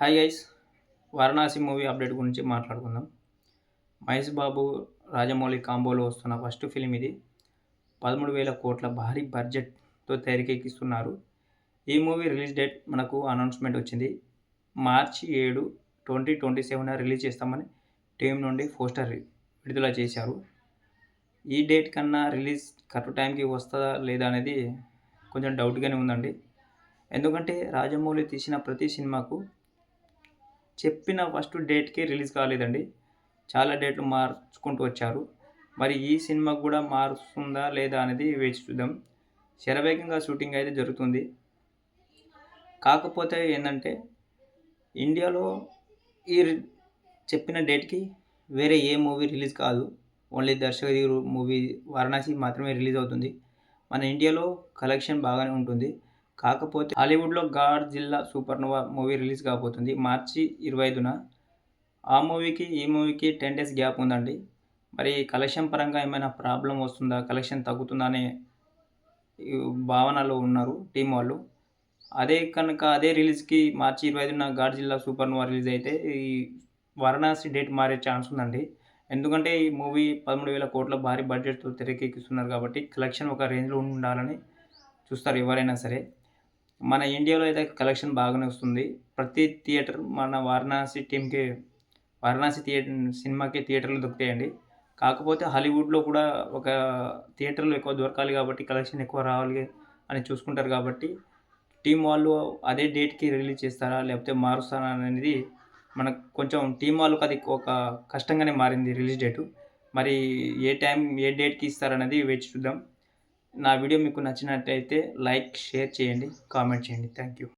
Hi guys Varanasi movie update గురించి మాట్లాడుకుందాం. మహేష్ బాబు రాజమౌళి కాంబోలో వస్తున్న ఫస్ట్ ఫిలిం ఇది. పదమూడు వేల కోట్ల భారీ బడ్జెట్తో తెరకెక్కిస్తున్నారు. ఈ మూవీ రిలీజ్ డేట్ మనకు అనౌన్స్మెంట్ వచ్చింది. మార్చి ఏడు ట్వంటీ ట్వంటీ సెవెన్ రిలీజ్ చేస్తామని టీం నుండి పోస్టర్ విడుదల చేశారు. ఈ డేట్ కన్నా రిలీజ్ కరెక్ట్ టైంకి వస్తుందా లేదా అనేది కొంచెం డౌట్గానే ఉందండి. ఎందుకంటే రాజమౌళి తీసిన ప్రతి సినిమాకు చెప్పిన ఫస్ట్ డేట్కి రిలీజ్ కాలేదండి. చాలా డేట్లు మార్చుకుంటూ వచ్చారు. మరి ఈ సినిమా కూడా మారుస్తుందా లేదా అనేది వేచి చూద్దాం. శరవేగంగా షూటింగ్ అయితే జరుగుతుంది. కాకపోతే ఏంటంటే ఇండియాలో ఈ చెప్పిన డేట్కి వేరే ఏ మూవీ రిలీజ్ కాదు. ఓన్లీ దర్శకది మూవీ వారణాసి మాత్రమే రిలీజ్ అవుతుంది. మన ఇండియాలో కలెక్షన్ బాగానే ఉంటుంది. కాకపోతే హాలీవుడ్లో గాడ్ జిల్లా సూపర్ నోవా మూవీ రిలీజ్ కాబోతుంది. మార్చి ఇరవై ఐదున ఆ మూవీకి ఈ మూవీకి టెన్ డేస్ గ్యాప్ ఉందండి. మరి కలెక్షన్ పరంగా ఏమైనా ప్రాబ్లం వస్తుందా? కలెక్షన్ తగ్గుతుందా అనే భావనలో ఉన్నారు టీం వాళ్ళు. అదే కనుక అదే రిలీజ్కి మార్చి ఇరవై ఐదున గాడ్ జిల్లా సూపర్ నోవా రిలీజ్ అయితే ఈ వారణాసి డేట్ మారే ఛాన్స్ ఉందండి. ఎందుకంటే ఈ మూవీ పదమూడు వేల కోట్ల భారీ బడ్జెట్తో తెరకెక్కిస్తున్నారు కాబట్టి కలెక్షన్ ఒక రేంజ్లో ఉండాలని చూస్తారు ఎవరైనా సరే. మన ఇండియాలో అయితే కలెక్షన్ బాగానే వస్తుంది. ప్రతి థియేటర్ మన వారణాసి టీంకి వారణాసి థియేటర్ సినిమాకి థియేటర్లు దొరుకుతాయండి. కాకపోతే హాలీవుడ్లో కూడా ఒక థియేటర్లు ఎక్కువ దొరకాలి కాబట్టి కలెక్షన్ ఎక్కువ రావాలి అని చూసుకుంటారు కాబట్టి టీం వాళ్ళు అదే డేట్కి రిలీజ్ చేస్తారా లేకపోతే మారుస్తారా అనేది మనకు కొంచెం టీం వాళ్ళకి అది ఒక కష్టంగానే మారింది రిలీజ్ డేటు. మరి ఏ టైం ఏ డేట్కి ఇస్తారనేది వేచి చూద్దాం. నా వీడియో మీకు నచ్చినట్టయితే లైక్ షేర్ చేయండి కామెంట్ చేయండి. Thank you